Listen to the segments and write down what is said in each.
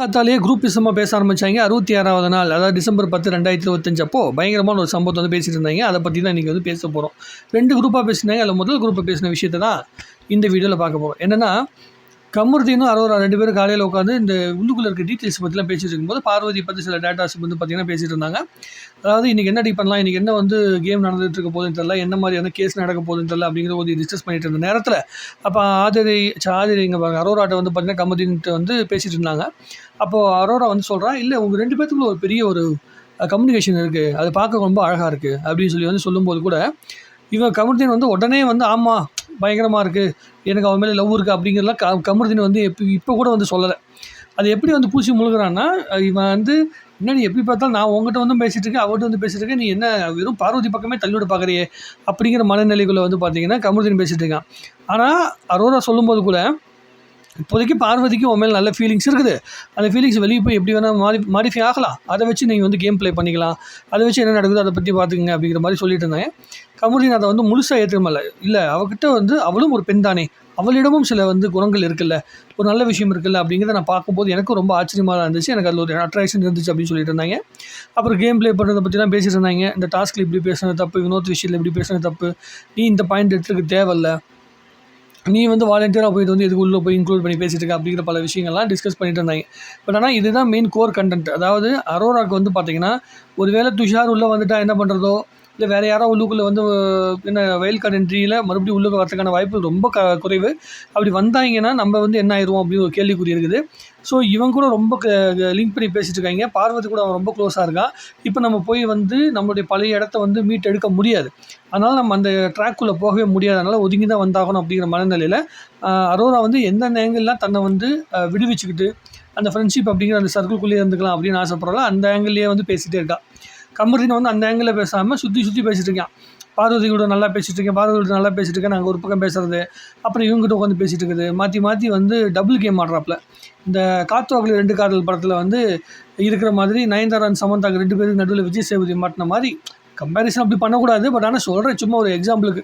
காத்தாலேயே group விஷயமா பேச ஆரம்பிச்சாங்க. அறுபத்தி ஆறாவது நாள் அதாவது டிசம்பர் பத்து ரெண்டாயிரத்தி இருபத்தஞ்சு அப்போ பயங்கரமான ஒரு சம்பவத்தை வந்து பேசிட்டு இருந்தாங்க அதை பற்றி தான் இன்றைக்கி வந்து பேச போகிறோம் ரெண்டு குரூப்பாக பேசினாங்க அதில் முதல் குரூப்பை பேசின விஷயத்தை தான் இந்த வீடியோவில் பார்க்க போகிறோம் என்னென்னா கமருதீனும் அரோரா ரெண்டு பேரும் காலையில் உட்காந்து இந்த உள்ளுக்குள்ளே இருக்க டீட்டெயில்ஸ் பற்றிலாம் பேசிட்டு இருக்கும்போது பார்வதி பற்றி சில டேட்டாஸ் வந்து பார்த்திங்கன்னா பேசிட்டு இருந்தாங்க. அதாவது இன்றைக்கி என்ன டீ பண்ணலாம்? இன்றைக்கி என்ன வந்து கேம் நடந்துகிட்டு இருக்க போகுதுன்னு தெரியல. என்ன மாதிரியான கேஸ் நடக்க போதுன்னு தெரியல அப்படிங்கிற ஒரு டிஸ்கஸ் பண்ணிட்டு இருந்த நேரத்தில் அப்போ ஆதிரி ச்ச, ஆதிரி இங்கே பாருங்க. அரோராட்ட வந்து பார்த்திங்கன்னா கமருதீன்ட்டு வந்து பேசிட்டு இருந்தாங்க. அப்போது அரோரா வந்து சொல்கிறா இல்லை உங்கள் ரெண்டு பேர்த்துக்குள்ள ஒரு பெரிய ஒரு கம்யூனிகேஷன் இருக்குது அது பார்க்க ரொம்ப அழகாக இருக்குது அப்படின்னு சொல்லி வந்து சொல்லும்போது கூட இவன் கமருதீன் வந்து உடனே வந்து ஆமாம் பயங்கரமாக இருக்குது எனக்கு அவன் மேலே லவ் இருக்குது அப்படிங்கிறதுலாம் க கமருதீன் வந்து எப்போ இப்போ கூட வந்து சொல்லலை. அது எப்படி வந்து பூசி முழுகிறான்னா இவன் வந்து என்ன நீ எப்படி பார்த்தாலும் நான் உங்ககிட்ட வந்து பேசிகிட்டு இருக்கேன் அவர்கிட்ட வந்து பேசிகிட்டு இருக்கேன் நீ என்ன வெறும் பார்வதி பக்கமே தள்ளிவிட பார்க்குறியே? அப்படிங்கிற மனநிலைக்குள்ளே வந்து பார்த்தீங்கன்னா கமருதீன் பேசிகிட்டு இருக்கான். ஆனால் அரோரா சொல்லும்போது கூட இப்போதைக்கு பார்வதிக்கு உன் மேலே நல்ல ஃபீலிங்ஸ் இருக்குது. அந்த ஃபீலிங்ஸ் வெளியே போய் எப்படி வேணால் மாடி மாடிஃபை ஆகலாம். அதை வச்சு நீங்கள் வந்து கேம் ப்ளே பண்ணிக்கலாம். அதை வச்சு என்ன நடக்குதோ அதை பற்றி பார்த்துக்குங்க அப்படிங்கிற மாதிரி சொல்லிட்டு இருந்தாங்க கமருதீன் அதை வந்து முழுசாக ஏற்றுக்கமல்ல இல்லை அவகிட்ட வந்து அவளும் ஒரு பெண் தானே. அவளிடமும் சில வந்து குணங்கள் இருக்குல்ல. ஒரு நல்ல விஷயம் இருக்குல்ல அப்படிங்கிறத நான் பார்க்கும்போது எனக்கும் ரொம்ப ஆச்சரியமாக இருந்துச்சு. எனக்கு அதில் ஒரு அட்ராக்ஷன் இருந்துச்சு அப்படின்னு சொல்லிட்டு இருந்தாங்க. அப்புறம் கேம் ப்ளே பண்ணுறதை பற்றிலாம் பேசிட்டு இருந்தாங்க. இந்த டாஸ்க்கில் இப்படி பேசுனது தப்பு வினோத் விஷயத்தில் இப்படி பேசுனது தப்பு. நீ இந்த பாயிண்ட் எடுத்துக்க தேவையில்லை. நீ வந்து வாலண்டியராக போயிட்டு வந்து இதுக்கு உள்ளே போய் இன்க்ளூட் பண்ணி பேசிட்டு இருக்க அப்படிங்கிற பல விஷயங்கள்லாம் டிஸ்கஸ் பண்ணிட்டு இருந்தாங்க. பட் ஆனால் இதுதான் மெயின் கோர் கண்டென்ட் அதாவது அரோராக்கு வந்து பார்த்தீங்கன்னா ஒருவேளை துஷார் உள்ளே வந்துட்டால் என்ன பண்ணுறதோ இல்லை வேறு யாரோ உள்ளுக்குள்ளே வந்து என்ன வயல் கார்டு என்ட்ரியில் மறுபடியும் உள்ளுக்கு வரதுக்கான வாய்ப்பு ரொம்ப க குறைவு. அப்படி வந்தாங்கன்னா நம்ம வந்து என்ன ஆயிடுவோம் அப்படின்னு ஒரு கேள்விக்குறி இருக்குது. ஸோ இவங்க கூட ரொம்ப லிங்க் பண்ணி பேசிகிட்டு இருக்காங்க. பார்வதி கூட அவன் ரொம்ப க்ளோஸாக இருக்கான் இப்போ நம்ம போய் வந்து நம்மளுடைய பழைய இடத்த வந்து மீட் எடுக்க முடியாது. அதனால் நம்ம அந்த ட்ராக்குள்ளே போகவே முடியாது. அதனால் ஒதுங்கி தான் வந்தாகணும் அப்படிங்கிற மனநிலையில் அரோரா வந்து எந்தெந்த ஆங்கிள்லாம் தன்னை வந்து விடுவிச்சுக்கிட்டு அந்த ஃப்ரெண்ட்ஷிப் அப்படிங்கிற அந்த சர்க்கிள்குள்ளேயே இருந்துக்கலாம் அப்படின்னு ஆசைப்படுறால அந்த ஆங்கிள்லேயே வந்து பேசிகிட்டே இருக்கா. கமருதீன் வந்து அந்த ஆங்கிளில் பேசாமல் சுற்றி சுற்றி பேசிகிட்டு இருக்கான். பார்வதி கூட நல்லா பேசிகிட்டு இருக்கேன் பார்வதி கூட நல்லா பேசிகிட்டு இருக்கேன் நாங்கள் ஒரு பக்கம் பேசுறது அப்புறம் இவங்ககிட்ட உட்காந்து பேசிட்டு இருக்குது. மாற்றி மாற்றி வந்து டபுள் கேம் ஆடுறாப்புல. இந்த காத்தோகலி ரெண்டு காதல் படத்தில் வந்து இருக்கிற மாதிரி நயன்தாரா சமந்தாக்கு ரெண்டு பேருக்கு நடுவில் விஜய் சேதுபதி மாட்டின மாதிரி கம்பேரிசன் அப்படி பண்ணக்கூடாது. பட் ஆனால் சொல்கிறேன் சும்மா ஒரு எக்ஸாம்பிளுக்கு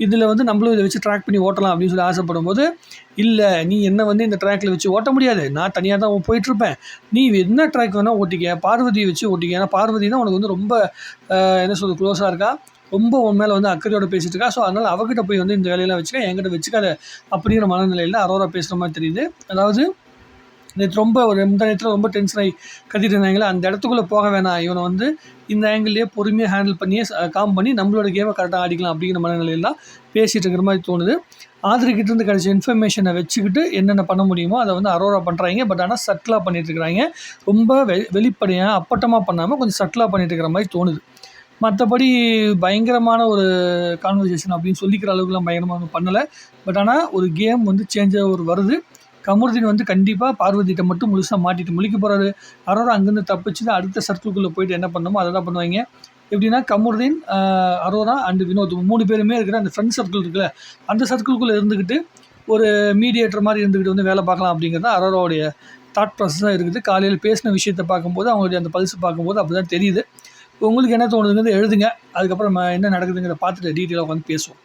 இதில் வந்து நம்மளும் இதை வச்சு ட்ராக் பண்ணி ஓட்டலாம் அப்படின்னு சொல்லி ஆசைப்படும் போது இல்லை நீ என்ன வந்து இந்த ட்ராக்கில் வச்சு ஓட்ட முடியாது. நான் தனியாக தான் போயிட்டுருப்பேன் நீ என்ன ட்ராக் வேணால் ஓட்டிக்க. பார்வதியை வச்சு ஓட்டிக்க. ஏன்னா பார்வதி தான் உனக்கு வந்து ரொம்ப என்ன சொல்றது க்ளோஸாக இருக்கா? ரொம்ப உன் மேலே வந்து அக்கறையோட பேசிட்டு இருக்கா. ஸோ அதனால் அவகிட்ட போய் வந்து இந்த வேலையெல்லாம் வச்சுக்க. என்கிட்ட வச்சுக்காத. அப்படிங்கிற மனநிலையில் அரோரா பேசுகிற மாதிரி தெரியுது. அதாவது நேற்று ரொம்ப ஒரு இந்த நேரத்தில் ரொம்ப டென்ஷன் ஆகி கத்திட்டு இருந்தாங்களே அந்த இடத்துக்குள்ளே போக வேணாம். இவனை வந்து இந்த ஆங்கிள்லேயே பொறுமையாக ஹேண்டில் பண்ணியே காம் பண்ணி நம்மளோட கேமை கரெக்டாக ஆடிக்கலாம் அப்படிங்கிற மனநிலையெல்லாம் பேசிகிட்டு இருக்கிற மாதிரி தோணுது. ஆதரிக்கிட்டேருந்து கிடச்ச கிடைச்ச இன்ஃபர்மேஷனை வச்சுக்கிட்டு என்னென்ன பண்ண முடியுமோ அதை வந்து அரோரா பண்ணுறாங்க பட் ஆனால் சட்டிலாக பண்ணிட்டு ரொம்ப வெ வெளிப்படையாக அப்பட்டமாக பண்ணாமல் கொஞ்சம் சட்டிலாக பண்ணிகிட்டு இருக்கிற மாதிரி தோணுது. மற்றபடி பயங்கரமான ஒரு கான்வர்சேஷன் அப்படின்னு சொல்லிக்கிற அளவுக்குலாம் பயங்கரமாக ஒன்றும் பண்ணலை. பட் ஆனால் ஒரு கேம் வந்து சேஞ்சாக ஒரு வருது. கமருதீன் வந்து கண்டிப்பாக பார்வதியிட்ட மட்டும் முழுசாக மாட்டிட்டு முழிக்க போகிறாரு அரோரா அங்கேருந்து தப்பிச்சு அடுத்த சர்க்கிள்குள்ளே போயிட்டு என்ன பண்ணணுமோ அதை தான் பண்ணுவாங்க. எப்படின்னா கமருதீன் அரோரா அண்டு வினோத் மூணு பேருமே இருக்கிற அந்த ஃப்ரெண்ட் சர்க்கிள் இருக்குல்ல அந்த சர்க்கிள்குள்ளே இருந்துக்கிட்டு ஒரு மீடியேட்டர் மாதிரி இருந்துக்கிட்டு வந்து வேலை பார்க்கலாம் அப்படிங்கிறது தான் அரோராவுடைய தாட் ப்ராசஸாக இருக்குது. காலையில் பேசின விஷயத்தை பார்க்கும்போது அவங்களுடைய அந்த பல்ஸ் பார்க்கும்போது அப்படி தான் தெரியுது. உங்களுக்கு என்ன தோணுதுங்கிறது எழுதுங்க. அதுக்கப்புறம் என்ன நடக்குதுங்கிறத பார்த்துட்டு டீட்டெயிலாக உட்காந்து பேசுவோம்.